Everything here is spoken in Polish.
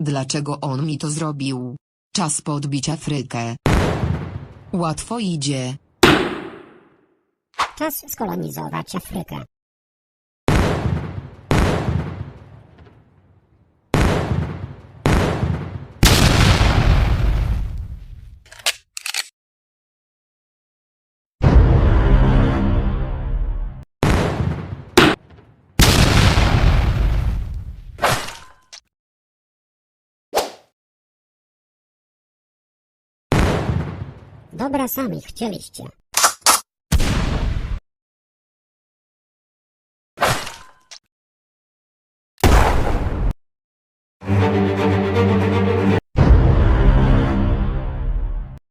Dlaczego on mi to zrobił? Czas podbić Afrykę. Łatwo idzie. Czas skolonizować Afrykę. Dobra, sami chcieliście.